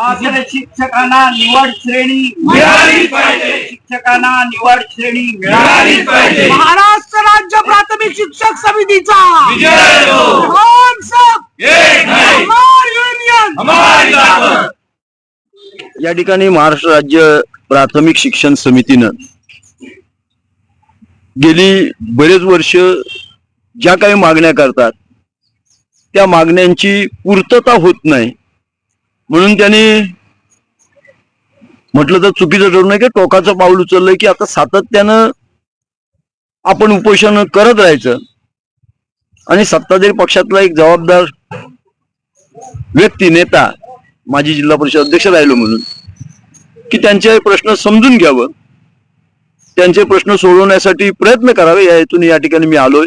शिक्षकांना निवड श्रेणी मिळालीच पाहिजे. शिक्षकांना निवड श्रेणी मिळालीच पाहिजे. महाराष्ट्र राज्य प्राथमिक शिक्षक समितीचा. विजय हम सब एक नहीं. हमार युनियन हमारी ताकत या ठिकाणी महाराष्ट्र राज्य प्राथमिक शिक्षण समितीनं गेली बरेच वर्ष ज्या काही मागण्या करतात त्या मागण्यांची पूर्तता होत नाही. म्हणून त्यांनी म्हटलं तर चुकीचं ठरू नये की टोकाचं पाऊल उचललंय की आता सातत्यानं आपण उपोषण करत राहायचं. आणि सत्ताधारी पक्षातला एक जबाबदार व्यक्ती नेता माजी जिल्हा परिषद अध्यक्ष राहिलो म्हणून की त्यांचे प्रश्न समजून घ्यावं. त्यांचे प्रश्न सोडवण्यासाठी प्रयत्न करावे. या हेतून या ठिकाणी मी आलोय.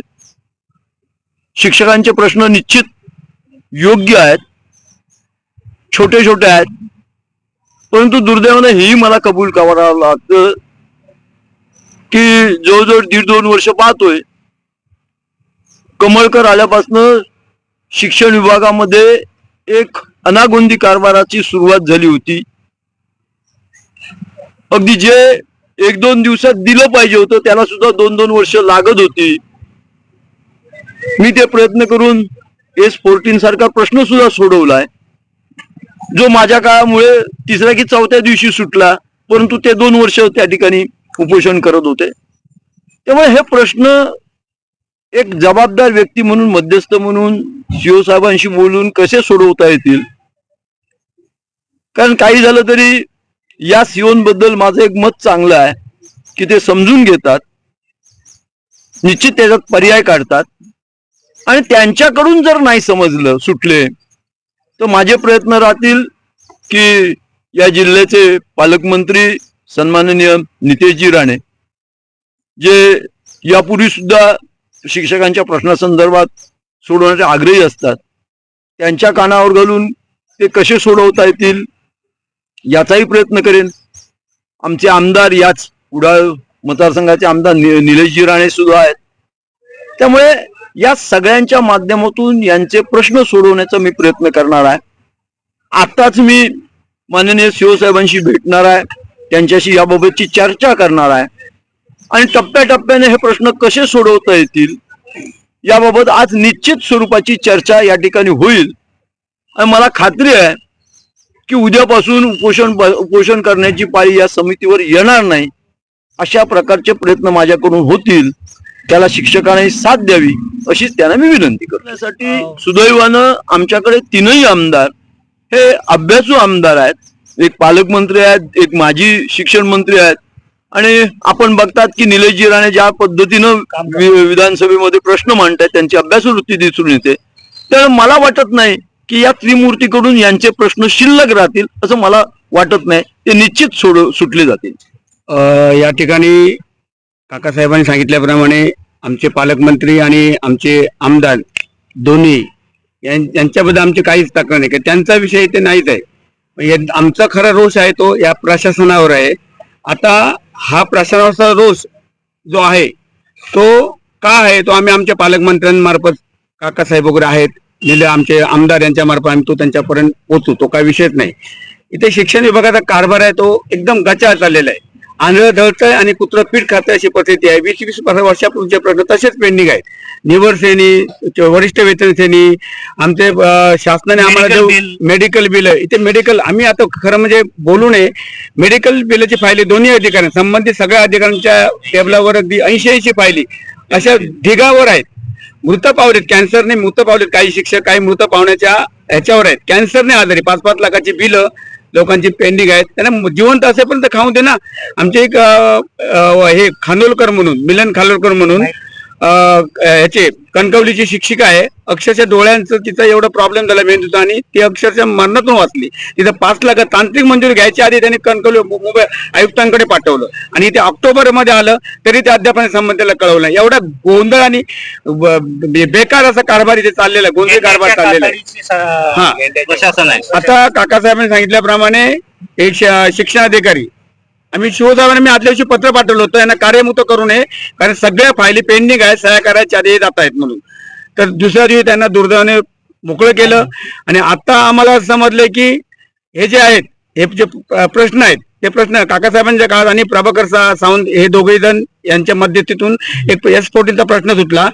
शिक्षकांचे प्रश्न निश्चित योग्य आहेत. छोटे छोटे आहेत. परंतु दुर्दैवाने हेही मला कबूल करावं लागतं की जवळजवळ दीड दोन वर्ष पाहतोय. कमळकर आल्यापासनं शिक्षण विभागामध्ये एक अनागोंदी कारभाराची सुरुवात झाली होती. अगदी जे एक दोन दिवसात दिलं पाहिजे होतं त्याला सुद्धा दोन दोन वर्ष लागत होती. मी ते प्रयत्न करून एस फोर्टीन सारखा प्रश्न सुद्धा सोडवलाय. जो माझ्या काळामुळे तिसऱ्या की चौथ्या दिवशी सुटला परंतु ते दोन वर्ष त्या ठिकाणी उपोषण करत होते. त्यामुळे हे प्रश्न एक जबाबदार व्यक्ती म्हणून मध्यस्थ म्हणून सीओ साहेबांशी बोलून कसे सोडवता येतील? कारण काही झालं तरी या शिवांबद्दल माझं एक मत चांगलं आहे की ते समजून घेतात निश्चित त्याच्यात पर्याय काढतात. आणि त्यांच्याकडून जर नाही समजलं सुटले तर माझे प्रयत्न राहतील की या जिल्ह्याचे पालकमंत्री सन्माननीय नितेशजी राणे जे यापूर्वी सुद्धा शिक्षकांच्या प्रश्नासंदर्भात सोडवण्याचे आग्रही असतात त्यांच्या कानावर घालून ते कसे सोडवता येतील याचाही प्रयत्न करेन. आमचे आमदार याच कुडाळ मतदारसंघाचे आमदार नि- निलेशजी राणे सुद्धा आहेत. त्यामुळे या सगळ्यांच्या माध्यमातून यांचे प्रश्न सोडवण्याचा मी प्रयत्न करणार आहे. आताच मी माननीय शिवसाहेबांशी भेटणार आहे. त्यांच्याशी याबाबतची चर्चा करणार आहे. आणि टप्प्याटप्प्याने हे प्रश्न कसे सोडवता येतील याबाबत आज निश्चित स्वरूपाची चर्चा या ठिकाणी होईल. आणि मला खात्री आहे की उद्यापासून उपोषण उपोषण करण्याची पाळी या समितीवर येणार नाही अशा प्रकारचे प्रयत्न माझ्याकडून होतील. त्याला शिक्षकांनी साथ द्यावी अशीच त्यांना मी विनंती करण्यासाठी सुदैवानं आमच्याकडे तीनही आमदार हे अभ्यासू आमदार आहेत. एक पालकमंत्री आहेत एक माजी शिक्षण मंत्री आहेत. आणि आपण बघतात की निलेशजी राणे ज्या पद्धतीनं विधानसभेमध्ये प्रश्न मांडतात त्यांची अभ्यासू वृत्ती दिसून येते. तर मला वाटत नाही की या त्रिमूर्तीकडून यांचे प्रश्न शिल्लक राहतील असं मला वाटत नाही. ते निश्चित सोड सुटले जातील. या ठिकाणी काकासाहेबांनी सांगितल्याप्रमाणे आमचे पालकमंत्री आणि आमचे आमदार दोन्ही यां- यांच्याबद्दल आमची काहीच तक्रार नाही. का त्यांचा विषय ते नाहीच आहे. पण या- आमचा खरा रोष आहे तो या प्रशासनावर आहे. आता हा प्रशासनाचा रोष जो आहे तो का आहे? तो आम्ही आमच्या पालकमंत्र्यांमार्फत काकासाहेब वगैरे आहेत. दिले आमचे आमदार यांच्यामार्फत आम्ही तो त्यांच्यापर्यंत पोहोचू. तो काही विषयच नाही. इथे शिक्षण विभागाचा कारभार आहे तो एकदम गचा चाललेला आहे. आंधळ दळतंय आणि कुत्रं पीठ खातंय अशी परिस्थिती आहे. वीस वीस वर्षापूर्वीचे प्रश्न तसेच पेंडिंग आहेत. निवड श्रेणी वरिष्ठ वेतन श्रेणी आमचे शासनाने आम्हाला जो मेडिकल बिल इथे मेडिकल आम्ही आता खरं म्हणजे बोलू नये. मेडिकल बिलची फायली दोन्ही अधिकारी संबंधित सगळ्या अधिकाऱ्यांच्या टेबलावर अगदी ऐंशी ऐंशी फायली. अशा ढिगावर आहेत. मृत पावलेत कॅन्सरने मृत पावलेत. काही शिक्षक काही मृत पावण्याच्या ह्याच्यावर आहेत. कॅन्सरने आजारी. पाच पाच लाखाची बिलं लोकांची पेंडिंग आहेत त्यांना जिवंत असेपर्यंत खाऊ दे ना आमचे एक हे खानोलकर म्हणून मिलन खानोलकर म्हणून अं, ह्याचे कणकवलीची शिक्षिका आहे. अक्षरशः डोळ्यांचं तिचा एवढा प्रॉब्लेम झाला मेंदूचा आणि ती अक्षरशः मरणातून वाचली. तिथं पाच लाख तांत्रिक मंजुरी घ्यायच्या आधी त्यांनी कणकवली मुंबई आयुक्तांकडे पाठवलं. आणि ते ऑक्टोबरमध्ये आलं तरी ते अद्याप संबंधाला कळवलं. एवढा गोंधळ आणि बेकार असा कारभार इथे चाललेला आहे. गोंधळ कारभार चाललेला आहे. हा. प्रशासन आहे. आता काकासाहेबांनी सांगितल्याप्रमाणे एक श- शिक्षण अधिकारी आम्ही शिवसाहेबांना मी आदल्या दिवशी पत्र पाठवलं होतं. यांना कार्यमुक्त करू नये. कारण सगळ्या फायली पेंडिंग आहेत सह्या करायच्या आधी जात आहेत म्हणून. तर दुसऱ्या दिवशी त्यांना दुर्दैवाने मोकळं केलं. आणि आता आम्हाला समजलंय की हे जे आहेत हे जे प्रश्न आहेत ते प्रश्न काकासाहेबांच्या काळात आणि प्रभाकर सा- सावंत हे दोघे जण यांच्या मध्यस्थीतून एक एस फोर्टीनचा प्रश्न सुटला.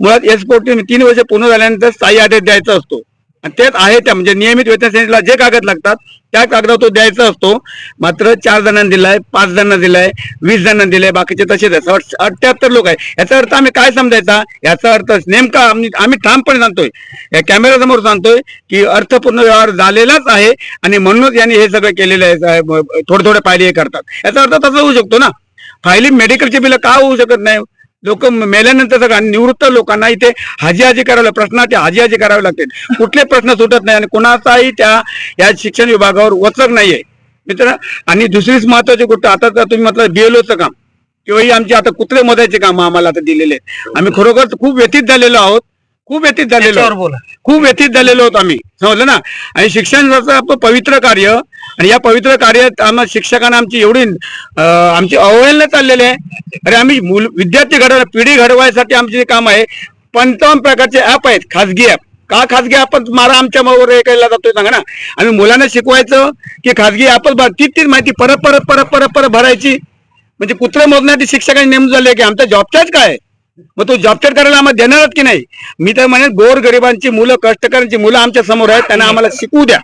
मुळात एस फोर्टीन तीन वर्ष पूर्ण झाल्यानंतर स्थायी आदेश द्यायचा असतो. आणि तेच आहे त्या म्हणजे नियमित वेतन श्रेणीला जे कागद लागतात त्या कागदावर तो द्यायचा असतो. मात्र चार जणांना दिलाय पाच जणांना दिलाय वीस जणांना दिलाय बाकीचे तसेच आहेत. अठ्याहत्तर लोक आहे याचा अर्थ आम्ही काय समजायचा? याचा अर्थ नेमका आम्ही आम्ही ठामपणे सांगतोय. या कॅमेऱ्यासमोर सांगतोय की अर्थपूर्ण व्यवहार झालेलाच आहे आणि म्हणूनच यांनी हे सगळं केलेलं आहे थोडे थोडे फायली हे करतात. याचा अर्थ तसा होऊ शकतो ना. फायली मेडिकलची बिलं का होऊ शकत नाही? लोक मेल्यानंतर सगळं आणि निवृत्त लोकांना इथे हाजी हाजी करावं लागतं प्रश्नाचे हाजी हाजी करावे लागते कुठले प्रश्न सुटत नाही आणि कोणाचाही त्या या शिक्षण विभागावर वचक नाहीये. मित्र आणि दुसरीच महत्वाची गोष्ट आता तर तुम्ही म्हटलं बीएलओचं काम. किंवा आमचे आमची आता कुत्रे मदायचे काम आम्हाला आता दिलेले आहेत. आम्ही खरोखर खूप व्यतीत झालेलो आहोत. खूप व्यतीत झालेलो आहोत. खूप व्यतीत झालेलो आहोत आम्ही. समजलं ना? आणि शिक्षणाचं आपलं पवित्र कार्य आणि या पवित्र कार्यात आम्हाला शिक्षकांना आमची एवढी अं, आमची अवहेलना चाललेली आहे. अरे आम्ही मुल विद्यार्थी घडव पिढी घडवायसाठी आमचे जे काम आहे पंचावन्न प्रकारचे ऍप आहेत खाजगी ऍप का खाजगी ऍपच मारा आमच्या मावर हे केला जातोय सांगा ना. आम्ही मुलांना शिकवायचं की खाजगी ऍपच भर तीच तीच माहिती परत परत परत परत परत भरायची. म्हणजे कुत्रे मोजण्यासाठी शिक्षकांनी नेमून झाले की आमचा जॉब चार्ज काय? मग तो जॉबचेट करायला आम्हाला देणारच की नाही? मी तर म्हणेन गोर गरिबांची मुलं कष्टकऱ्यांची मुलं आमच्यासमोर आहेत त्यांना आम्हाला शिकवू द्या.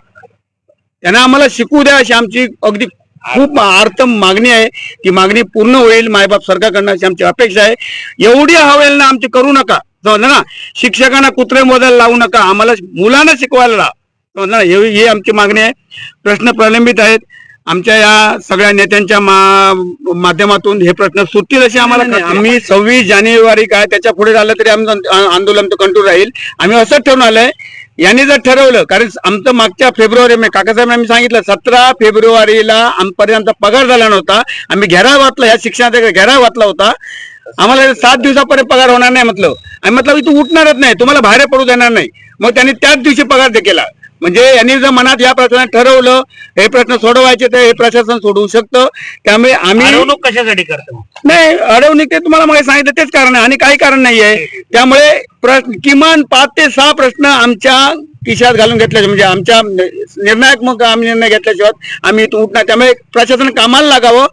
त्यांना आम्हाला शिकवू द्या अशी आमची अगदी खूप अर्थ मागणी आहे ती मागणी पूर्ण होईल मायबाप सरकारकडनं अशी आमची अपेक्षा आहे. एवढी हवेल ना आमची करू नका. समजलं ना? शिक्षकांना कुत्रे मोदायला लावू नका. आम्हाला मुलांना शिकवायला लाव. समजलं ना? ही आमची मागणी आहे. प्रश्न प्रलंबित आहेत. आमच्या या सगळ्या नेत्यांच्या मा- माध्यमातून हे प्रश्न सुटतील अशी आम्हाला. आम्ही सव्वीस जानेवारी काय त्याच्या पुढे झालं तरी आमचं आंदोलन तर कंट्रोल राहील. आम्ही असंच ठरवून आलंय. यांनी जर ठरवलं कारण आमचं मागच्या फेब्रुवारी मध्ये काकासाहेब आम्ही सांगितलं सतरा फेब्रुवारीला आमपर्यंत पगार झाला नव्हता. आम्ही घेरा वाटला या शिक्षणाचा घेरा वाटला होता. आम्हाला सात दिवसापर्यंत पगार होणार नाही म्हटलं. आम्ही म्हटलं "मी तू उठणारच नाही. तुम्हाला बाहेर पडू देणार नाही. मग त्यांनी त्याच दिवशी पगार केला. म्हणजे यांनी जर मनात या प्रश्नात ठरवलं हे प्रश्न सोडवायचे तर हे प्रशासन सोडवू शकतं. त्यामुळे आम्ही अडवणूक कशासाठी करतो नाही अडवणूक ते तुम्हाला मग सांगितलं तेच कारण आहे. आणि काही कारण नाहीये. त्यामुळे प्रश्न किमान पाच ते सहा प्रश्न आमच्या खिशात घालून घेतल्याशिवाय म्हणजे आमच्या निर्णायक मग आम्ही निर्णय घेतल्याशिवाय आम्ही इथून उठणार. त्यामुळे प्रशासन कामाला लागावं.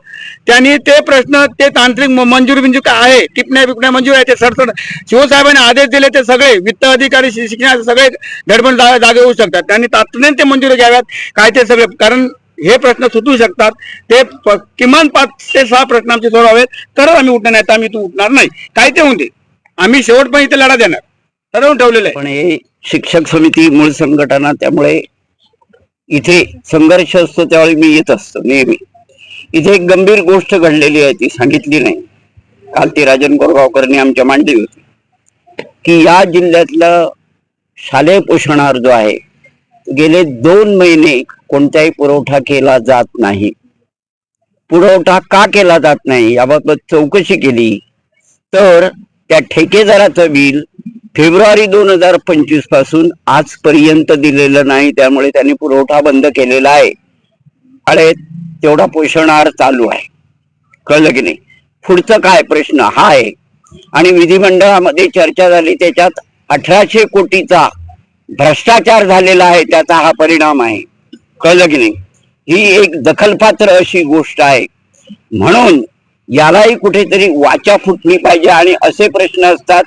त्यांनी ते प्रश्न ते तांत्रिक म- बिंजूर काय आहे? टिपण्या बिपण्या मंजूर आहे. ते सरसर शिवसाहेबांनी आदेश दिले ते सगळे वित्त अधिकारी शिक्षणाचे सगळे धडपण जागे होऊ शकतात. त्यांनी तातडीने ते मंजुरी घ्याव्यात. काय ते सगळे कारण हे प्रश्न सुटू शकतात. ते प- किमान पाच ते सहा प्रश्न आमचे सोडवावेत. तरच आम्ही उठणार नाही तर आम्ही तू उठणार नाही. काय ते होऊन दे. आम्ही शेवटपर्यंत इथे लढा देणार. ठरवून ठेवलेलं आहे. पण हे शिक्षक समिती मूळ संघटना त्यामुळे इथे संघर्ष असतो त्यावेळी मी येत असतो नेहमी. इथे एक गंभीर गोष्ट घडलेली आहे ती सांगितली नाही. काल ती राजन गोरगावकरनी आमच्या मांडली होती. की या जिल्ह्यातला शालेय पोषणाहार जो आहे गेले दोन महिने कोणताही पुरवठा केला जात नाही. पुरवठा का केला जात नाही याबाबत चौकशी केली तर त्या ठेकेदाराचं बिल फेब्रुवारी दोन हजार पंचवीसपासून आजपर्यंत दिलेलं नाही त्यामुळे त्यांनी पुरवठा बंद केलेला आहे. आणि तेवढा पोषणाहार चालू आहे. कळलं की नाही? पुढचं काय प्रश्न? हा आहे. आणि विधिमंडळामध्ये चर्चा झाली त्याच्यात अठराशे कोटीचा भ्रष्टाचार झालेला आहे त्याचा हा परिणाम आहे. कळलं की नाही? ही एक दखलपात्र अशी गोष्ट आहे. म्हणून यालाही कुठेतरी वाचा फुटली पाहिजे आणि असे प्रश्न असतात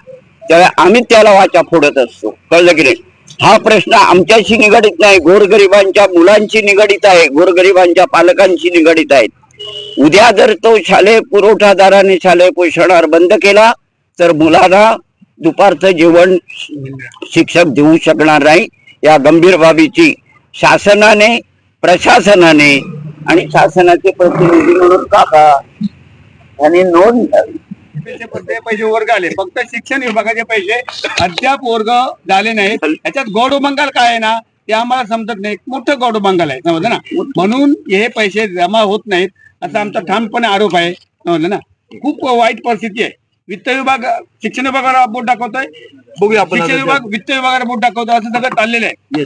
त्यावेळी आम्ही त्याला वाचा फोडत असतो. कळलं की नाही? हा प्रश्न आमच्याशी निगडीत नाही गोरगरिबांच्या मुलांशी निगडीत आहे गोरगरिबांच्या पालकांशी निगडीत आहेत. उद्या जर तो शालेय पुरवठादाराने शालेय पोषणार बंद केला तर मुलांना दुपारचं जेवण शिक्षक देऊ शकणार नाही. या गंभीर बाबीची शासनाने प्रशासनाने आणि शासनाचे प्रतिनिधी म्हणून काका यांनी नोंद घ्यावी पैसे वर्ग आले फक्त शिक्षण विभागाचे पैसे अद्याप वर्ग झाले नाहीत. याच्यात गौड बंगाल काय आहे ना ते आम्हाला समजत नाही. मोठं गौड बंगाल आहे समजलं ना? म्हणून हे पैसे जमा होत नाहीत असा आमचा ठामपणे आरोप आहे समजलं ना? खूप वाईट परिस्थिती आहे. वित्त विभाग शिक्षण विभागाला बोट दाखवतोय. बघूया शिक्षण विभाग वित्त विभागाला बोट दाखवतोय असं सगळं चाललेलं आहे.